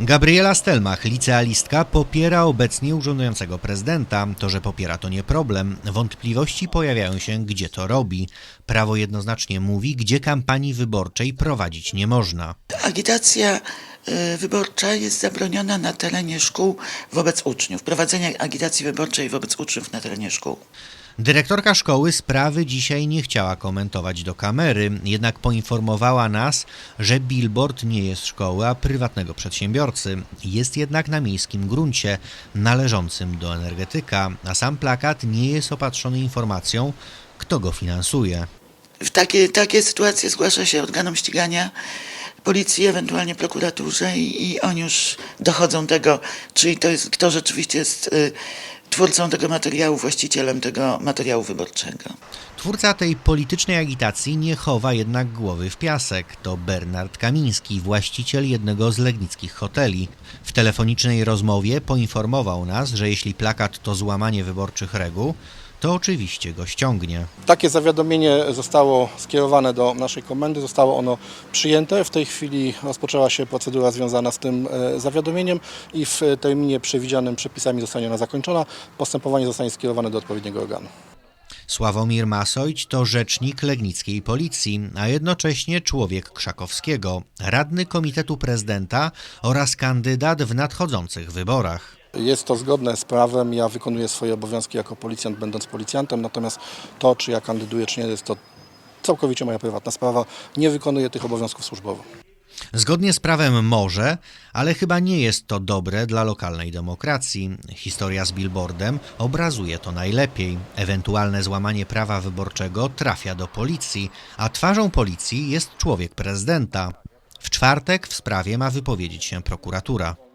Gabriela Stelmach, licealistka, popiera obecnie urzędującego prezydenta. To, że popiera, to nie problem. Wątpliwości pojawiają się, gdzie to robi. Prawo jednoznacznie mówi, gdzie kampanii wyborczej prowadzić nie można. Agitacja e, wyborcza jest zabroniona na terenie szkół wobec uczniów. Prowadzenie agitacji wyborczej wobec uczniów na terenie szkół. Dyrektorka szkoły sprawy dzisiaj nie chciała komentować do kamery, jednak poinformowała nas, że billboard nie jest szkoły, a prywatnego przedsiębiorcy. Jest jednak na miejskim gruncie należącym do energetyka, a sam plakat nie jest opatrzony informacją, kto go finansuje. W takie, takie sytuacje zgłasza się organom ścigania, policji, ewentualnie prokuraturze i, i oni już dochodzą tego, czyli to jest, kto rzeczywiście jest y, twórcą tego materiału, właścicielem tego materiału wyborczego. Twórca tej politycznej agitacji nie chowa jednak głowy w piasek. To Bernard Kamiński, właściciel jednego z legnickich hoteli. W telefonicznej rozmowie poinformował nas, że jeśli plakat to złamanie wyborczych reguł, to oczywiście go ściągnie. Takie zawiadomienie zostało skierowane do naszej komendy, zostało ono przyjęte. W tej chwili rozpoczęła się procedura związana z tym e, zawiadomieniem i w terminie przewidzianym przepisami zostanie ona zakończona. Postępowanie zostanie skierowane do odpowiedniego organu. Sławomir Masojć to rzecznik legnickiej policji, a jednocześnie człowiek Krzakowskiego, radny Komitetu Prezydenta oraz kandydat w nadchodzących wyborach. Jest to zgodne z prawem. Ja wykonuję swoje obowiązki jako policjant, będąc policjantem, natomiast to, czy ja kandyduję, czy nie, jest to całkowicie moja prywatna sprawa. Nie wykonuję tych obowiązków służbowo. Zgodnie z prawem może, ale chyba nie jest to dobre dla lokalnej demokracji. Historia z billboardem obrazuje to najlepiej. Ewentualne złamanie prawa wyborczego trafia do policji, a twarzą policji jest człowiek prezydenta. W czwartek w sprawie ma wypowiedzieć się prokuratura.